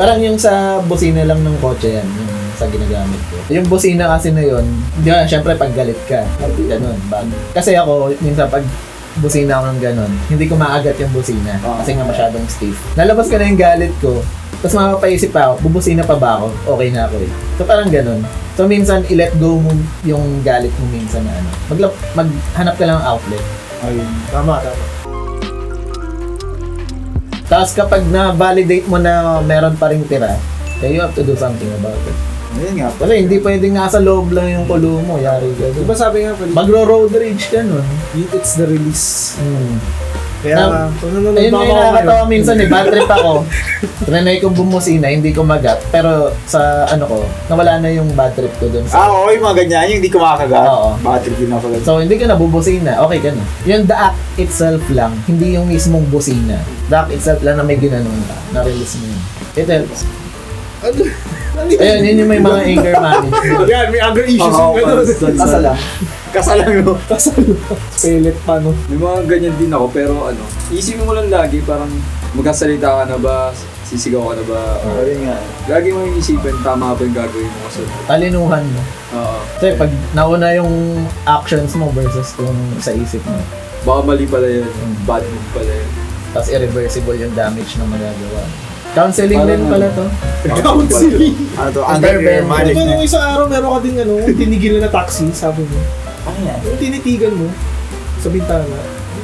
Parang yung sa busina lang ng kotse yan, yung sa ginagamit ko. Yung busina kasi na yun, di ba, syempre pag galit ka, ganun. Bag. Kasi ako, minsan pag busina ako ng ganun, hindi ko maagat yung busina Ah. kasi nga masyadong stiff. Nalabas ko na yung galit ko, tapos mapapaisip pa ako, bubusina pa ba ako? Okay na ako eh. So parang ganun. So minsan, i-let go mo yung galit mo minsan na ano. Maglap, maghanap ka lang ng outlet. Ayun. Tama, tama. Tapos kapag na-validate mo na meron pa ring tira, then you have to do something about it. Ayun nga. Kasi hindi pwedeng nasa loob lang yung kulo mo, yari ka Di dun. ba sabi nga, pwede, Magro-road rage ka nun. it's the release. Hmm. Kaya, Na- kung nanonood Ayun nga yung nakakatawa minsan eh, bad trip ako. Trinay kong bumusina, hindi ko magat. Pero sa ano ko, nawala na yung bad trip ko dun. Ah, Sa, oo, yung mga ganyan, yung hindi ko makakagat. Oo. Battery din ako ganyan. so hindi ka na bubusina, okay ka na. Yung the act itself lang, hindi yung mismong busina. The act itself lang na may ginanong ka, na-release mo yun. It helps. Ano? Yun? Ayun, yun yung may mga anger management. Yan, may anger issues yung gano'n. constant. Kasala. Kasalang no. Kasal. Pelet pa, no? May mga ganyan din ako, pero ano, isipin mo lang lagi, parang magkasalita ka na ba, sisigaw ka na ba, or Ayun nga. lagi mo yung isipin, tama ba yung gagawin mo kasi. Talinuhan mo. Oo. Kasi pag nauna yung actions mo versus kung sa isip mo, baka mali pala yun, bad move pala yun. tapos irreversible yung damage na magagawa. Counseling din pala to. Counseling. Ano to? Under Ben. Di ba nung isang araw meron ka din ano, tinigilan na taxi, sabi mo. Ano yan? Yung tinitigan mo sa bintana.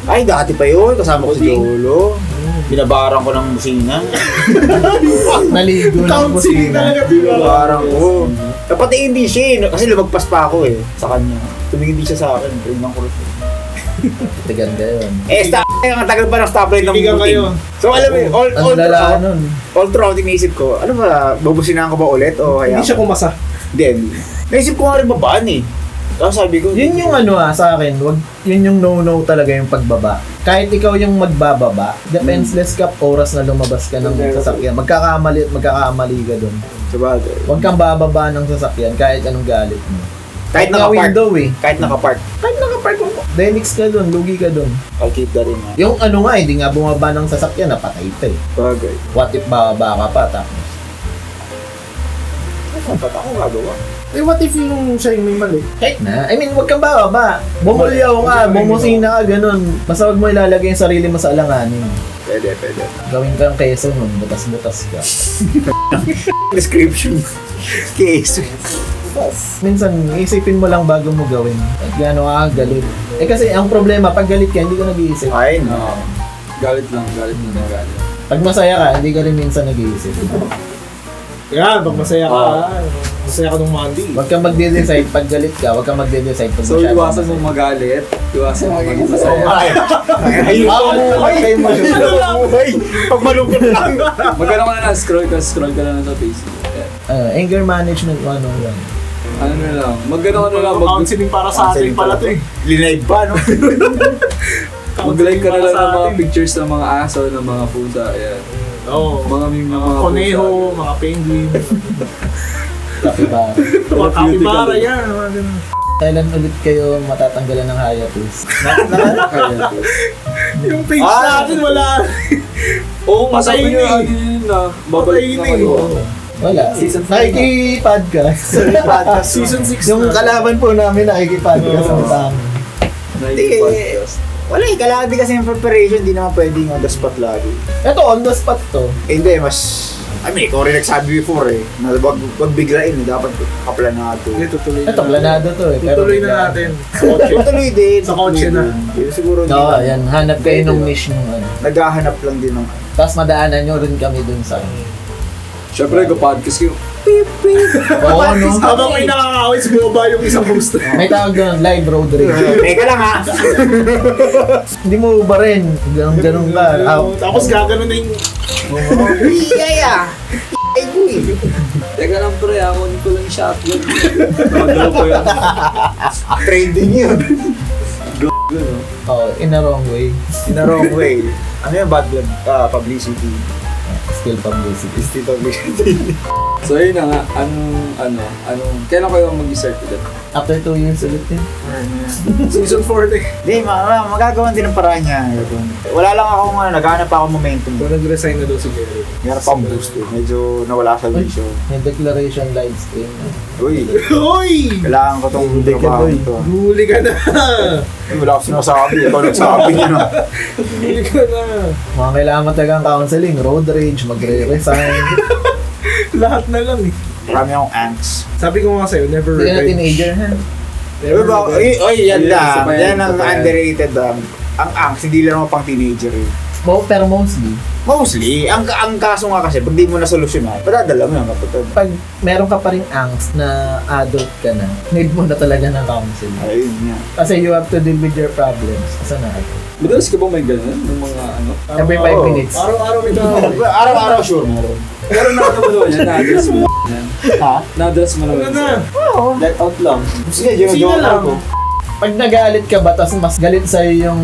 Ay, dati pa yun. Kasama ko si Jolo. Binabaran ko ng busina. Naligo ng Counseling kusina. talaga, di ba? Binabaran ko. Dapat eh, hindi siya eh. Kasi lumagpas pa ako eh. Sa kanya. Tumingin din siya sa akin. Tingnan ko rin. Ganda yun. Eh, stop! Ang tagal pa ng stoplight ng buting. kayo. So, alam mo, all, Ang all, lala all, nun. all throughout iniisip ko, ano ba, bubusinahan ko ba ulit? O kaya? Hindi siya kumasa. Then, naisip ko nga rin babaan eh. Tapos sabi ko, Yun yung ano ah, sa akin, wag, yun yung no-no talaga yung pagbaba. Kahit ikaw yung magbababa, defenseless ka, oras na lumabas ka ng sasakyan. Magkakamali at magkakamali ka dun. Sabagay. Huwag kang bababa ng sasakyan kahit anong galit mo. Kahit nga nakapark. window eh. Kahit nakapark. Kahit nakapark mo. Denix ka dun, lugi ka dun. I'll keep that in mind. Yung ano nga, hindi nga bumaba ng sasakyan, napatay ka eh. Bagay. What if bababa ka pa, tapos Dapat ako gagawa. Eh, what if yung siya yung may mali? kahit na. I mean, huwag kang bababa. Bumulyaw ka, bumusina ka, ganun. Basta huwag mo ilalagay yung sarili mo sa alanganin. Pwede, pwede. Gawin kang keso nun, butas-butas ka. Description. Case. Minsan, isipin mo lang bago mo gawin. At gano'n ka galit. Eh kasi ang problema, pag galit ka, hindi ka nag-iisip. Ay, no. Galit lang, galit lang, galit. Pag masaya ka, hindi ka rin minsan nag-iisip. Yan, pag masaya ka, Oo. masaya ka nung Monday. Huwag kang magde-decide pag galit ka, huwag kang magde-decide pag So, masyadong iwasan mong masaya. magalit, iwasan mong maging masaya. Ay, ayun. Ah, malungkot. Ay, pag malungkot lang. Magano ka na lang, scroll ka, scroll ka na lang sa Facebook. Ah, anger management 101. Ano na lang, magano ka na lang, mag- Counseling para sa atin pala to eh. Linive pa, no? mag-like ka na lang ng mga pictures ng mga aso, ng mga pusa, ayan. Oo. Mga meme ng mga Koneho, pusa. mga penguin, Kapita. mga capybara yan. Kailan ulit kayo matatanggalan ng hiatus? Ayan. Yung page Ah! natin wala. Oo, sabi na niya, eh. ano yun na, babalik na na eh. kayo. Wala. Season five Nakiki-podcast. Season 6 Yung kalaban po namin nakiki-podcast ang tama. Hindi, Podcast. wala eh. Kailangan din kasi yung preparation, hindi naman pwedeng on the spot lagi. Ito, on the spot to. Eh, hindi, mas... I mean, ikaw rin nagsabi before eh. Na wag, wag biglain eh. Dapat kaplanado. Hindi, tutuloy na. Ito, planado to eh. Tutuloy na natin. Sa kotse. Tuloy din. Sa kotse na. Yun siguro hindi Oo, yan. Hanap kayo nung niche nung ano. Naghahanap lang din ng... Tapos madaanan nyo rin kami dun sa... Siyempre, ka-podcast kayo. Oo, no? Habang may nakakawit, bumaba yung isang host. May tawag doon, live road rage. Teka lang ha. Hindi mo ba rin? Ganun, ganun ka. Ah, Tapos gaganon na yung... Iyaya. Ay, uy. Teka lang pre, ako ko lang shotgun. Magdala ko yun. Trending yun. Oh, in a wrong way. In the wrong way. Ano yung bad blood uh, publicity? Skill publicity. Tito So yun na nga, anong, ano, anong, kailan kayo mag-start ulit? After 2 years ulit din. Season 4 din. Hindi, ma ma- magagawan din ng paraan niya. Wala lang ako nga, naghanap ako momentum. So, nag-resign na daw si Jerry. Naghanap ako boost eh. Medyo nawala sa vision. May declaration live stream. Uy, Hoy! kailangan ko tong Hindi ka, trabaho boy. to. Huli ka na! Ay, wala akong sinasabi. Ikaw nagsabi niya na. Huli ka na! Mga kailangan mo talagang counseling, road rage, magre-resign. Lahat na lang eh. Marami akong angst. Sabi ko nga sa'yo, never Hindi na teenager, ha? Never Uy, ba, revenge. oy, oy, yan Yes, lang. pa yan, Yan ang isa pa yan. underrated lang. Ang angst, hindi lang ako pang teenager eh. Mo, pero mostly, Mostly, ang ang kaso nga kasi, pag di mo na solusyonan, padadala mo yan kapatid. pag meron ka pa rin angst na adult ka na, need mo na talaga ng counseling. Ayun nga. Kasi you have to deal with your problems. Asa na ako? Madalas ka ba may ganun? Yung mga ano? Every 5 Oo. minutes. Araw-araw may tawag. Araw-araw sure meron. Pero na ano mo naman yan, na-address mo. Ha? Na-address mo Ano naman na? yan. Oo. Let out lang. Sige, joke lang? ako. Pag nagalit ka ba, tapos mas galit sa'yo yung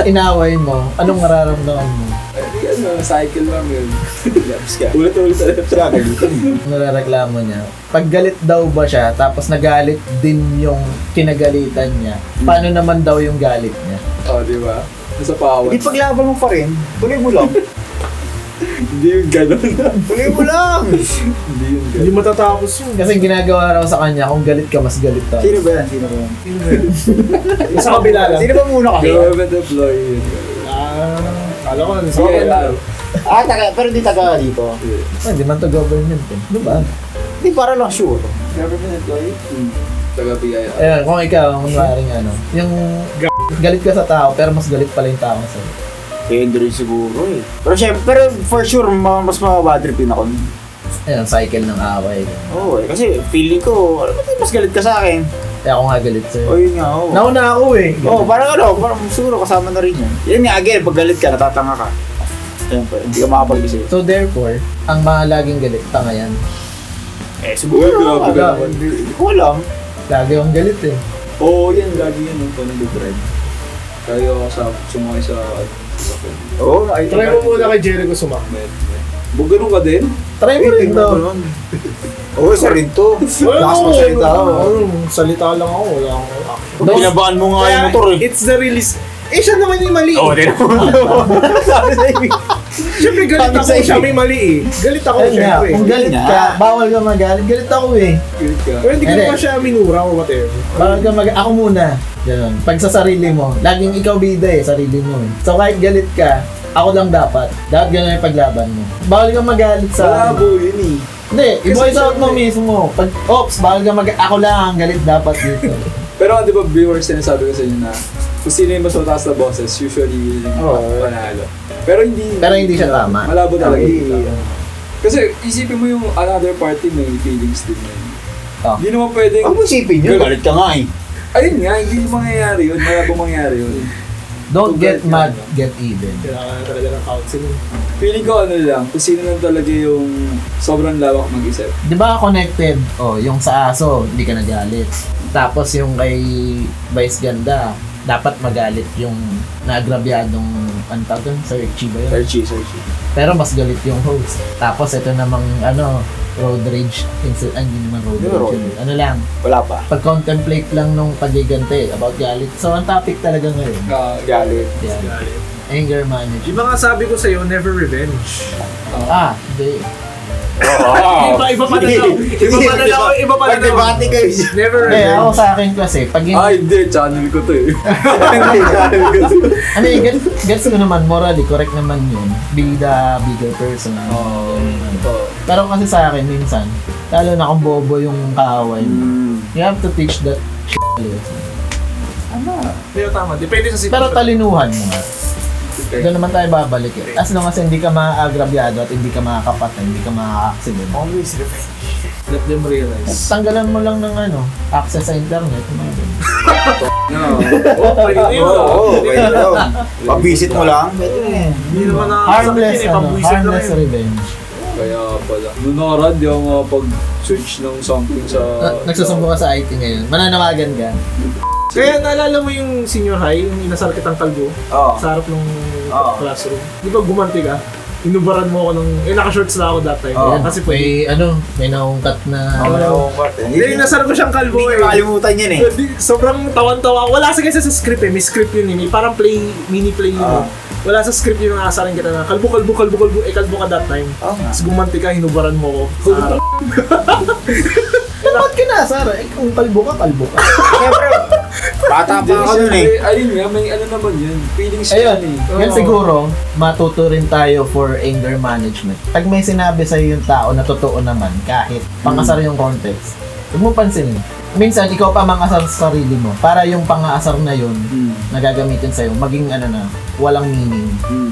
inaway mo, anong mararamdaman mo? Ay, ano, cycle lang yun. Labs ka. Ulit-ulit ulit. Sila galitin. Narareklamo niya. Pag galit daw ba siya, tapos nagalit din yung kinagalitan niya, paano naman daw yung galit niya? Oh, di ba? Nasa pawat. Hindi paglaban mo pa rin, tuloy mo lang. Hindi yung ganun. Tuloy mo lang. Hindi yung Hindi ganun. matatapos yun. Kasi ginagawa raw sa kanya, kung galit ka, mas galit tayo. Sino ba yan? Sino ba yan? Sino ba yun? Sa kabila lang. Sino ba muna kasi? Government employee yun. Ah, kala ko na sa kabila. ah, Ah, taga, pero di taga dito. Ah, Hindi man to government eh. Ano ba? Hindi, para lang sure. Government employee? Hmm. Taga PIR. Ayan, kung ikaw, ang maaaring ano, yung galit ka sa tao, pero mas galit pala yung tao sa'yo. Eh, hindi rin siguro eh. Pero syempre, pero for sure, ma- mas mababadripin ako. Ayan, cycle ng away. Oo eh, kasi feeling ko, alam mo, mas galit ka sa akin. Kaya ako nga galit sa'yo. O yun nga, oo. Nauna ako eh. Oo, parang ano, parang siguro kasama na rin yun. Yan nga, again, pag galit ka, natatanga ka. Siyempre, hindi ka makapag-isip. So therefore, ang mga laging galit, tanga yan. Eh, siguro, Uy, grabe ka naman. hindi hindi ko alam. Lagi akong galit eh. Oo, yan. Lagi yan. Paano drive Kaya ako sa sumakay sa Oo, ay, Try mo muna kay Jericho sumakme. Bug ganun ka din? Try mo rin daw. Oo, isa rin to. Lakas mo salita. Oo, salita lang ako. Wala akong action. Pinabaan mo nga yung motor eh. It's the release. Eh, siya naman yung mali. Oo, din Sabi sa ibig. Siyempre, galit Sabi ako. sa Siya ibig. may mali eh. Galit ako, Ayun nga, kung galit Yun ka, nga. bawal ka magalit. Galit ako eh. Galit ka. Pero hindi ko Hindi. naman siya minura or whatever. Bawal ka mag... Ako muna. Ganun. Pag sa sarili mo, laging ikaw bida eh, sarili mo eh. So kahit galit ka, ako lang dapat. Dapat ganun yung paglaban mo. Bawal ka magalit sa... Malabo yun eh. Hindi, i-voice out mo mismo. Pag, ops, bawal ka mag... Ako lang, galit dapat dito. Pero di ba viewers, sinasabi ko sa inyo na kung sino yung mas mataas na boses, usually yun yung Oo. panalo. Pero hindi Pero hindi siya tama. Malabo talaga Hindi. yung tama. Kasi isipin mo yung another party may feelings din yun. Oh. Hindi naman pwedeng... Ang isipin yun, galit ka nga eh. Ayun nga, hindi mangyayari yun. Malabo mangyayari yun. Don't get mad, get even. Kailangan na talaga ng counseling. Feeling ko ano lang, kung sino lang talaga yung sobrang lawak mag-isip. Di ba connected? Oh, yung sa aso, hindi ka nagalit. Tapos yung kay Vice Ganda, dapat magalit yung naagrabyadong ano tawag doon? Sir Chi ba yun? Searchy, searchy. Pero mas galit yung host. Tapos ito namang ano, road rage incident. Ay, hindi naman road rage. road yun. Ano lang, Wala pa. pag-contemplate lang nung pagigante about galit. So, ang topic talaga ngayon. Uh, Galit. Yan. Anger Di management. ba nga sabi ko sa'yo, never revenge. Ah, hindi. Oh, Iba, iba pala daw. Iba pala daw. Iba pala daw. Pag-debate kayo. Never Eh, revenge. ako sa akin kasi, pag hindi, Ay, hindi. Channel ko to eh. channel ko to. ano eh, gets, gets ko naman, morally, correct naman yun. Be the bigger person. Oo. Oo. Pero kasi sa akin, minsan, lalo na kung bobo yung kaaway mo, Hmm. you have to teach that lesson. Pero tama. Depende sa Pero sitwasyon. talinuhan mo. Doon naman tayo babalik eh. As long as hindi ka maagrabyado at hindi ka makakapatay, hindi ka makaka-accident. Always revenge. Let them realize. Tanggalan mo lang ng ano, access sa internet. mga ganun. No. Oh, pwede yun. Oo, oo, Pwede pwede yun. yun. Pag-visit mo lang. Pwede eh. Hindi naman nakakasakit Harmless, yun eh. ano, lang harmless yun. revenge. Kaya pala. Noong nakaraan, di ako makapag-search ng something sa... Na, nagsusumbo ka sa IT ngayon. Mananawagan ka. Kaya naalala mo yung senior high, yung inasal kitang kalbo Oo. sa harap ng Oo. classroom. Di ba gumanti ka? Inubaran mo ako ng... Eh, naka-shorts na ako that time. Oo. Kasi pwede. may ano, may naungkat na... Ako na akong part eh. Hindi, nasara ko siyang kalbo Hindi eh. makalimutan yan eh. Di- Sobrang tawan-tawa. Wala kasi kasi sa script eh. May script yun eh. May parang play, mini play yun. Ah. eh. Wala sa script yun na asarin kita na kalbo, kalbo, kalbo, kalbo. Eh, kalbo ka that time. Oo nga. Tapos gumanti ka, hinubaran mo ko. Sa harap. Eh, ba't ka na, Sara? Eh, kung kalbo ka, kalbo ka. Siyempre, bata pa ako nun eh. Eh, ayun nga, may ano naman yun. Feelings Ayun, yan eh. yan Oo. siguro, matuto rin tayo for anger management. Pag may sinabi sa'yo yung tao na totoo naman, kahit pangasar yung context, huwag mo pansinin. Minsan, ikaw pa mangasar sa sarili mo para yung pangasar na yun Hmm. na gagamitin sa'yo, maging ano na, walang meaning. Hmm.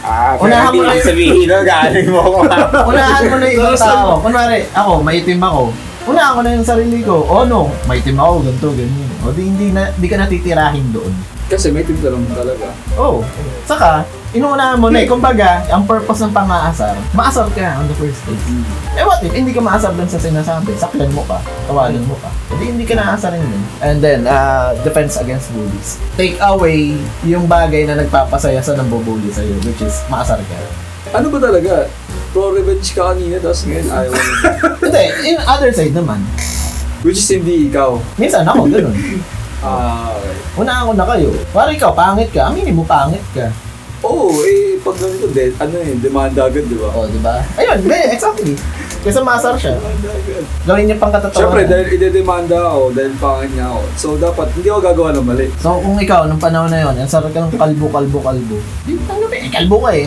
Ah, pero Unahan hindi mo na ibig yun. sabihin no, galing mo ako. Unahan mo na yung ibang tao. Kunwari, ako, maitim ako. Unahan ko na yung sarili ko. Oh no, maitim ako, ganito, ganyan. O di, hindi, na, di ka natitirahin doon. Kasi may team lang talaga. Oh, saka, inuunahan mo na eh. Kumbaga, ang purpose ng pang-aasar, maasar ka on the first place. Eh what if, hindi ka maasar dun sa sinasabi, saklan mo pa, tawagan mo pa. Hindi, hindi ka naasarin yun. And then, uh, defense against bullies. Take away yung bagay na nagpapasaya sa nambubully sa'yo, which is maasar ka. Ano ba talaga? Pro-revenge ka kanina, tapos ngayon ayaw mo. Hindi, in other side naman. Which is hindi ikaw. Minsan ako, ganun. Ah, okay. Unahan ko na kayo. Para ikaw, pangit ka. Aminin mo, pangit ka. Oo, eh, pag ganito, de, ano eh, demanda agad, di ba? O, di ba? Ayun, hindi, exactly. Kasi masar siya. Demanda agad. Gawin niya pang katatawanan. Siyempre, dahil idedemanda ako, dahil pangit niya ako. So, dapat, hindi ako gagawa ng mali. So, kung ikaw, nung panahon na yun, ang sarap ka ng kalbo, kalbo, kalbo. Di, tanggapin, eh, kalbo ka eh.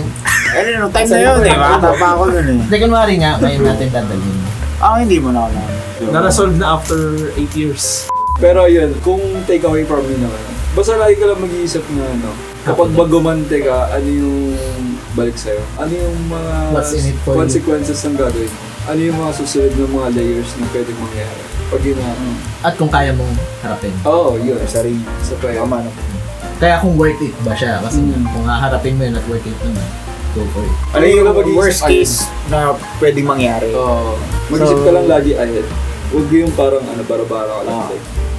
Ano, nung time na yun eh. Bata pa ako nun eh. Hindi, kunwari nga, ngayon natin dadalhin. Ah, hindi mo na ako na. Na-resolve na after 8 years. Pero yun, kung take away from me naman, basta lagi ka lang mag-iisip na ano, kapag bagumante ka, ano yung balik sa'yo? Ano yung mga What's in it for you? consequences ng gagawin mo? Ano yung mga susunod ng mga layers na pwedeng mangyari? Pag yun na, At kung kaya mong harapin. oo, oh, yun. Sa pa yun. Tama na. Kaya kung worth it ba siya? Kasi Mm. kung haharapin mo yun at worth it naman, go for it. Ano yung worst ayun. case na pwedeng mangyari? Oo. mag-isip So- ka lang lagi ahead. Huwag yung parang ano, bara-bara ka lang. Ah. din.